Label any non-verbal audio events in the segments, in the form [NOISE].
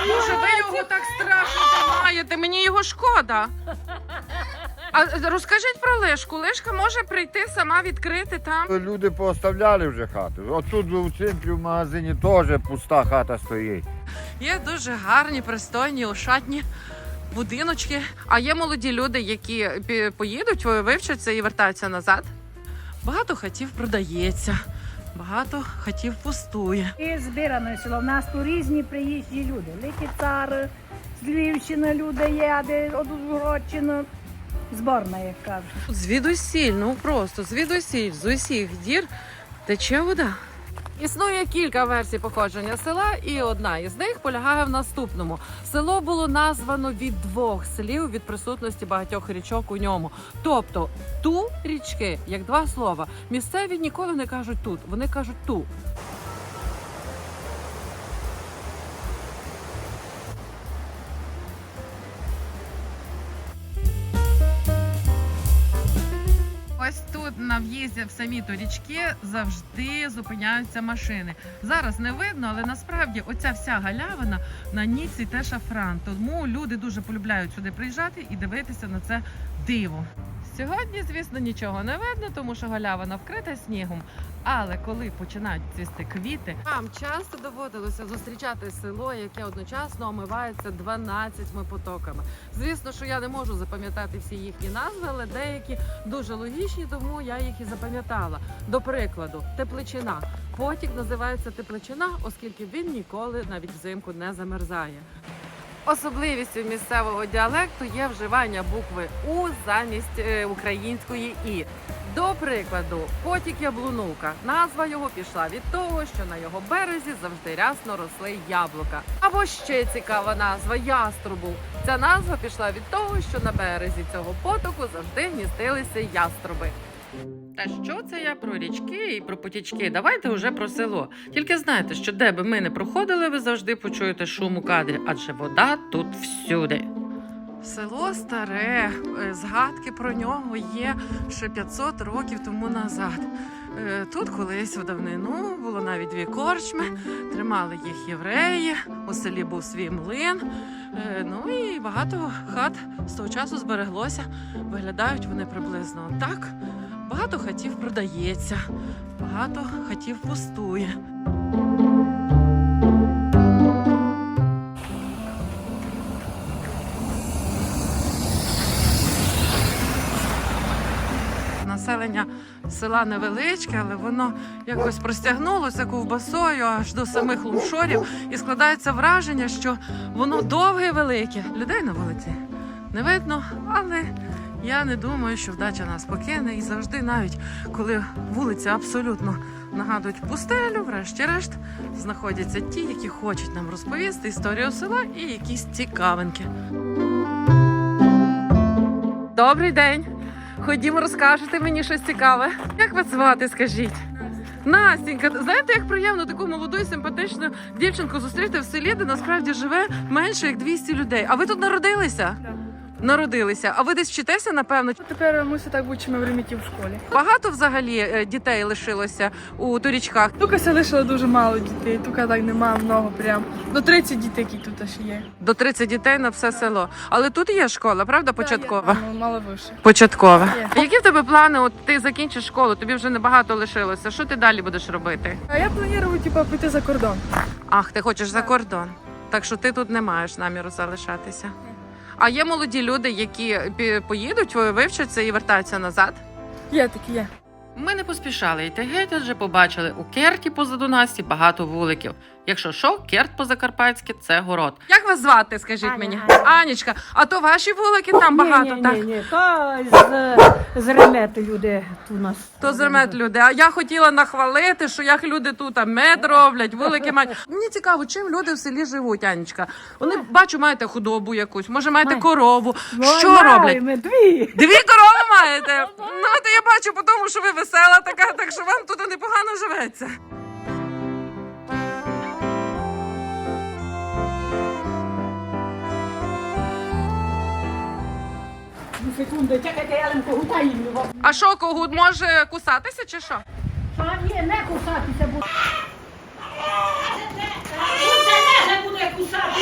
Боже, ви його так страшно тримаєте, мені його шкода. А розкажіть про лишку. Лишка може прийти сама відкрити там. Люди поставляли вже хати. От тут у центрі в магазині теж пуста хата стоїть. Є дуже гарні, пристойні, ошатні будиночки. А є молоді люди, які поїдуть, вивчаться і вертаються назад. Багато хатів продається, багато хатів пустує. І збиране село. У нас тут різні приїжджі люди. Ликицар, з Львівщини люди є, де од Ужгородщини. Зборна, як кажуть. Звідусіль, ну просто звідусіль, з усіх дір тече вода. Існує кілька версій походження села, і одна із них полягає в наступному: село було названо від двох слів від присутності багатьох річок у ньому. Тобто ту річки, як два слова. Місцеві ніколи не кажуть тут, вони кажуть ту. В'їзді в самі торічки завжди зупиняються машини. Зараз не видно, але насправді оця вся галявина на ніці те шафран. Тому люди дуже полюбляють сюди приїжджати і дивитися на це диво. Сьогодні, звісно, нічого не видно, тому що галявина вкрита снігом. Але коли починають цвісти квіти, вам часто доводилося зустрічати село, яке одночасно омивається 12 потоками. Звісно, що я не можу запам'ятати всі їхні назви, але деякі дуже логічні, тому я їх і запам'ятала. До прикладу, тепличина. Потік називається тепличина, оскільки він ніколи навіть взимку не замерзає. Особливістю місцевого діалекту є вживання букви У замість е, української І. До прикладу, потік яблунука. Назва його пішла від того, що на його березі завжди рясно росли яблука. Або ще цікава назва яструбу. Ця назва пішла від того, що на березі цього потоку завжди гніздилися яструби. Та що це я про річки і про потічки? Давайте уже про село. Тільки знайте, що де би ми не проходили, ви завжди почуєте шум у кадрі, адже вода тут всюди. Село старе, е, згадки про нього є ще 500 років тому назад. Е, Тут колись в давнину було навіть дві корчми, тримали їх євреї, у селі був свій млин. Е, Ну і багато хат з того часу збереглося. Виглядають вони приблизно так. Багато хатів продається, багато хатів пустує. Населення села невеличке, але воно якось простягнулося ковбасою аж до самих лумшорів, і складається враження, що воно довге і велике. Людей на вулиці не видно, але я не думаю, що вдача нас покине. І завжди, навіть коли вулиці абсолютно нагадують пустелю, врешті-решт знаходяться ті, які хочуть нам розповісти історію села і якісь цікавинки. Добрий день. Ходімо, розкажете мені щось цікаве. Як вас звати, скажіть? Настінька, знаєте, як приємно таку молоду і симпатичну дівчинку зустріти в селі, де насправді живе менше як 200 людей. А ви тут народилися? Народилися. А ви десь вчитеся, напевно? Тепер ми все так учимо в реміті в школі. Багато взагалі е, дітей лишилося у турічках. Тука ся лишило дуже мало дітей, тука так немає много прям. До 30 дітей, які тут ще є. До 30 дітей на все село. Але тут є школа, правда, початкова? Є, ну, мало вище. Початкова. Є. Які в тебе плани? От ти закінчиш школу, тобі вже небагато лишилося. Що ти далі будеш робити? А я планую типу, піти за кордон. Ах, ти хочеш за кордон. Так що ти тут не маєш наміру залишатися. А є молоді люди, які пі- поїдуть, вивчаться і вертаються назад. Є такі, є. Ми не поспішали йти геть, адже побачили у Керті позаду Насті багато вуликів. Якщо що, Керт по-закарпатськи це город. Як вас звати, скажіть Аня, мені? Аня. Анічка, а то ваші вулики там багато, ні, так? Ні, ні, то з, з ремету люди у нас. То зермет люди. А я хотіла нахвалити, що як люди тут мед роблять, великі мають. Мені цікаво, чим люди в селі живуть, Анічка. Вони бачу, маєте худобу якусь, може маєте Має. корову. Що маємо, роблять? Дві. Дві корови маєте? Ну, то я бачу по тому, що ви весела така, так що вам тут непогано живеться. Дві секунди, чекайте, я лим когутаю. А що, когут може кусатися чи що? Що ні, не кусатися буде. Це не буде кусати,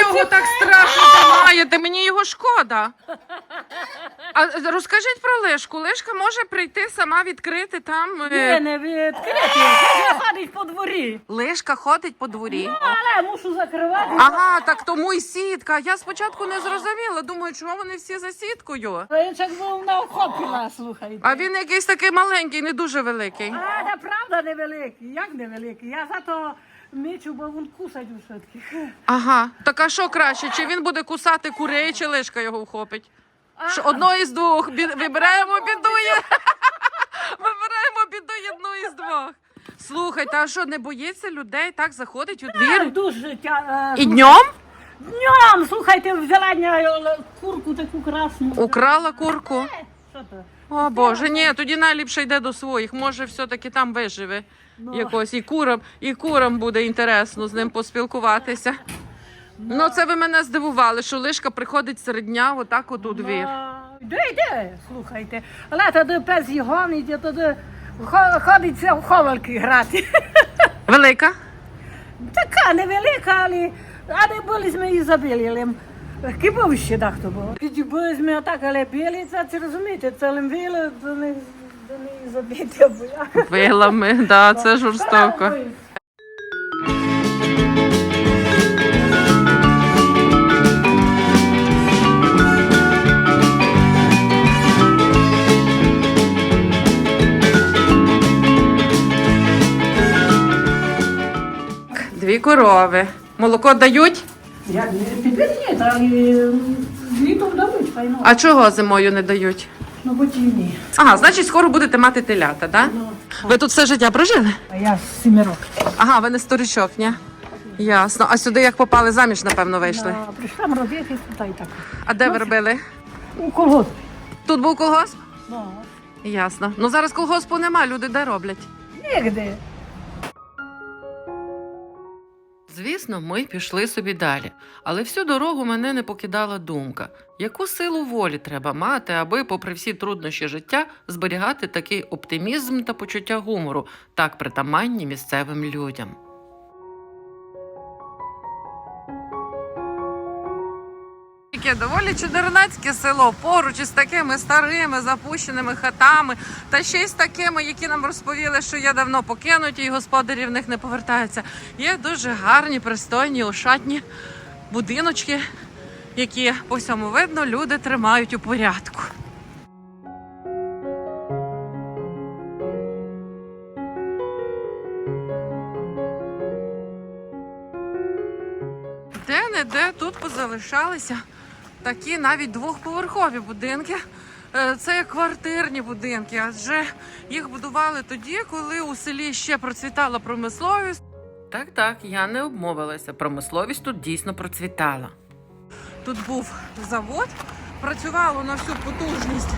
його так страшно тримаєте? Мені його шкода. А розкажіть про Лешку. Лешка може прийти сама відкрити там. е, Ні, не відкрити. Я ходить по дворі. Лешка ходить по дворі. Але мушу закривати. Ага, так тому і сітка. Я спочатку не зрозуміла. Думаю, чому вони всі за сіткою. Він був на охопіла, слухайте. А він якийсь такий маленький, не дуже великий. А, це правда невеликий. Як невеликий? Я зато мічу, бо він кусать все-таки. Ага, так а що краще? Чи він буде кусати курей, чи лишка його вхопить? Що одно із двох. Бі- Вибираємо бідує. [LAUGHS] Вибираємо бідує одну із двох. Слухайте, а що не боїться людей? Так заходить у двір? Вір? Дуже тя... е, І днем Днем, слухайте, взяла е, курку таку красну. украла курку. Що? О Боже, ні, тоді найліпше йде до своїх. Може, все-таки там виживе Ну. якось. І курам, і курам буде інтересно з ним поспілкуватися. Ну, це ви мене здивували, що лишка приходить серед дня, отак от у двір. Йде, йде, слухайте. Але тоді пес гонить, а тоді хо- ходить в ховалки грати. [LAUGHS] Велика? Така невелика, але, але були ми і забили. Кибов ще так то було. Були ми отак, але білі, це, це розумієте, цілим віли, до них, до них забити. я- Вилами, да, це жорстоко. Дві корови. Молоко дають? Як не підвідні, і літом дадуть, файно. А чого зимою не дають? Ну, будь і ні. Ага, значить, скоро будете мати телята, так? Ну, Ви тут все життя прожили? а я з сімерок. Ага, ви не сторічок, ні? Ясно. А сюди як попали заміж, напевно, вийшли. А, Прийшла робити, та й так. А де ви робили? У колгосп. Тут був колгосп? Ну, Ясно. Ну зараз колгоспу нема, люди де роблять. нігде. Звісно, ми пішли собі далі, але всю дорогу мене не покидала думка, яку силу волі треба мати, аби, попри всі труднощі життя, зберігати такий оптимізм та почуття гумору, так притаманні місцевим людям. Доволі чудернацьке село поруч із такими старими запущеними хатами, та ще й з такими, які нам розповіли, що є давно покинуті, і господарі в них не повертаються. Є дуже гарні, пристойні, ошатні будиночки, які по всьому видно люди тримають у порядку. Де-не-де тут позалишалися такі навіть двохповерхові будинки. Е, Це квартирні будинки, адже їх будували тоді, коли у селі ще процвітала промисловість. Так, так, я не обмовилася. Промисловість тут дійсно процвітала. Тут був завод, працювало на всю потужність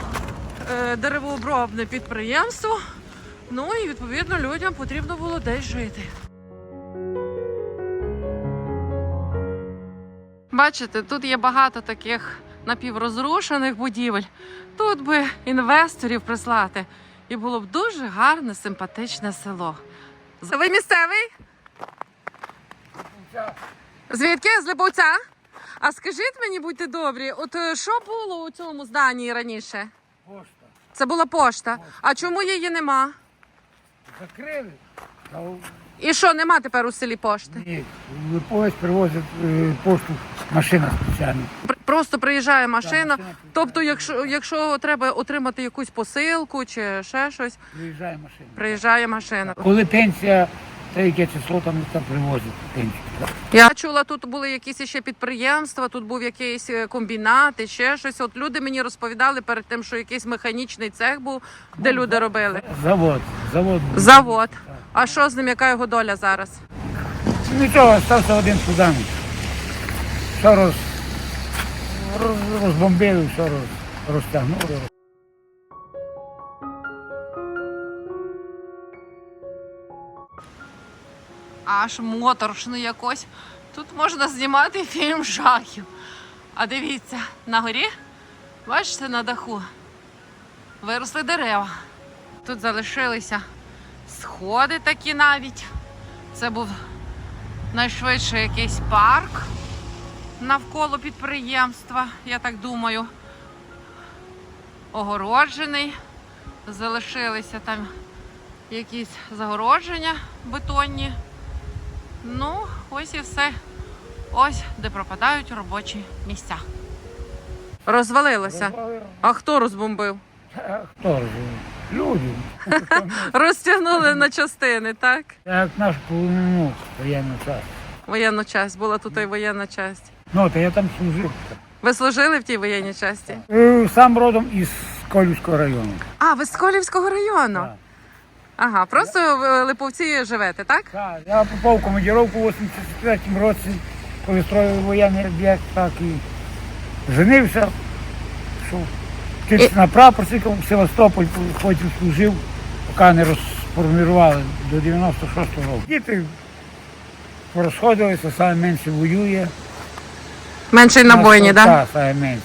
е, деревообробне підприємство. Ну і відповідно людям потрібно було десь жити. Бачите, тут є багато таких напіврозрушених будівель. Тут би інвесторів прислати. І було б дуже гарне, симпатичне село. Ви місцевий? Звідки? З Либовця? А скажіть мені, будьте добрі, от е, що було у цьому зданні раніше? Пошта. Це була пошта. А чому її нема? Закрили. І що, нема тепер у селі пошти? Ні, в поїзд привозять е, пошту машина спеціальна. Пр- Просто приїжджає машина. машина Тобто, якщо, якщо треба отримати якусь посилку чи ще щось, Приїжджає машина. приїжджає машина. Коли пенсія, та яке число там, там привозять пенсію. Я чула, тут були якісь ще підприємства, тут був якийсь е, комбінат і ще щось. От люди мені розповідали перед тим, що якийсь механічний цех був, де люди робили. Завод, завод. був. Завод. А що з ним, яка його доля зараз? Нічого, стався один судами. Що роз, роз, розбомбили, що роз, розтягнули. Аж моторошно якось. Тут можна знімати фільм жахів. А дивіться, на горі, бачите, на даху виросли дерева. Тут залишилися сходи такі навіть. Це був найшвидше якийсь парк. навколо підприємства, я так думаю. Огороджений. Залишилися там якісь загородження бетонні. Ну, ось і все. Ось де пропадають робочі місця. Розвалилося. А хто розбомбив? Хто ж? Люди. [LAUGHS] Розтягнули на частини, так? Як наш полонинок воєнний час. Воєнну часть, була тут і воєнна часть. Ну, то я там служив. Ви служили в тій воєнній часті? Е, Сам родом із Колівського району. А, ви з Колівського району? Так. Ага, просто в Липовці живете, так? Так, Я попав в командировку у 83-му році, коли строїв воєнний об'єкт, так і женився, що вчився на прапорщика в Севастополь, потім служив, поки не розформували до 96-го року. Діти порозходилися, саме менше воює. Менший на бойні, так? Так, саме менше.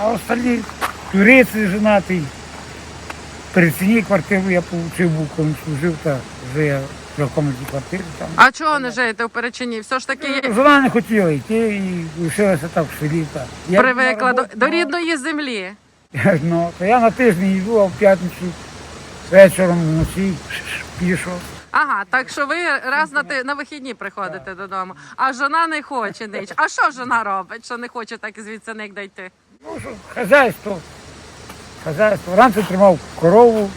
А остальні туриці женатий. При ціні квартиру я отримав, коли служив, та вже я трьохкомнатній квартирі там. А чого не живете в Перечині? Все ж таки є- Жона не хотіла йти і лишилася так в селі. Так. Я привикла до, до ну, рідної землі. [LAUGHS] Ну, то я на тиждень йду, а в п'ятницю вечором вночі пішов. Ага, так що ви раз на ти на вихідні приходите додому, а жона не хоче нич. А що жона робить, що не хоче так звідси нігде йти? Ну, що, хазяйство. Хазяйство. Раніше тримав корову,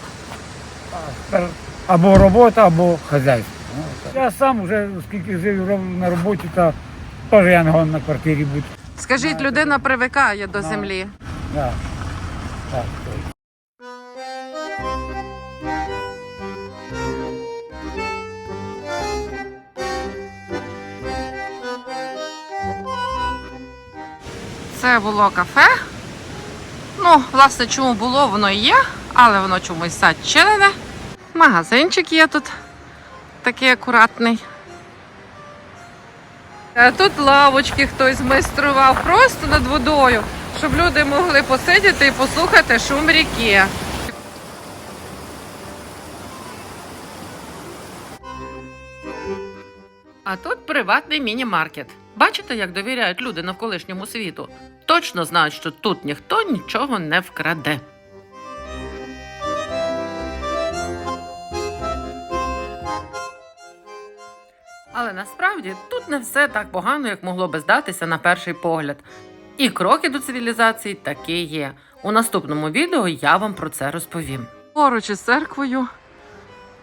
а тепер або робота, або хазяйство. Ну, я сам вже скільки жив на роботі, то теж я не гон на квартирі бути. Скажіть, людина привикає до землі. Так. Це було кафе. Ну, власне, чому було, воно і є, але воно чомусь зачинене. Магазинчик є тут такий акуратний. Тут лавочки хтось майстрував просто над водою, щоб люди могли посидіти і послухати шум ріки. А тут приватний міні-маркет. Бачите, як довіряють люди навколишньому світу? Точно знають, що тут ніхто нічого не вкраде. Але насправді тут не все так погано, як могло би здатися на перший погляд. І кроки до цивілізації таки є. У наступному відео я вам про це розповім. Поруч із церквою.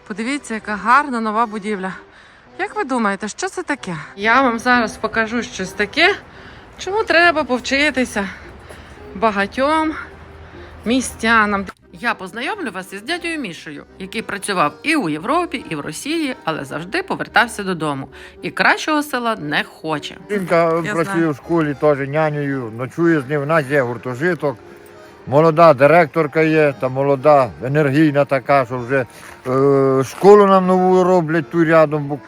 Подивіться, яка гарна нова будівля. Як ви думаєте, що це таке? Я вам зараз покажу щось таке, чому треба повчитися багатьом містянам. Я познайомлю вас із дядьою Мішею, який працював і у Європі, і в Росії, але завжди повертався додому. І кращого села не хоче. Жінка Я працює знаю. в школі теж нянею, ночує з ним, в нас є гуртожиток. Молода директорка є, та молода, енергійна така, що вже е, школу нам нову роблять тут рядом.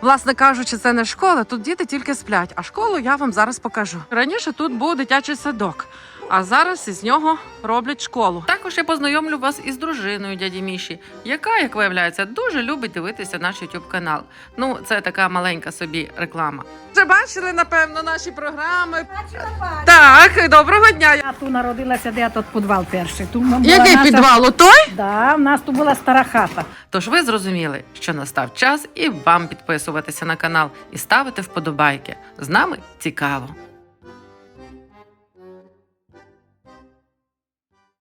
Власне кажучи, це не школа, тут діти тільки сплять, а школу я вам зараз покажу. Раніше тут був дитячий садок, а зараз із нього роблять школу. Також я познайомлю вас із дружиною дяді Міші, яка, як виявляється, дуже любить дивитися наш YouTube канал. Ну, це така маленька собі реклама. Вже бачили, напевно, наші програми. Так, доброго дня. Я тут народилася, де я тут підвал перший. Тут була Який наша- підвал? Отой? Да, в нас тут була стара хата. Тож ви зрозуміли, що настав час і вам підписуватися на канал і ставити вподобайки. З нами цікаво.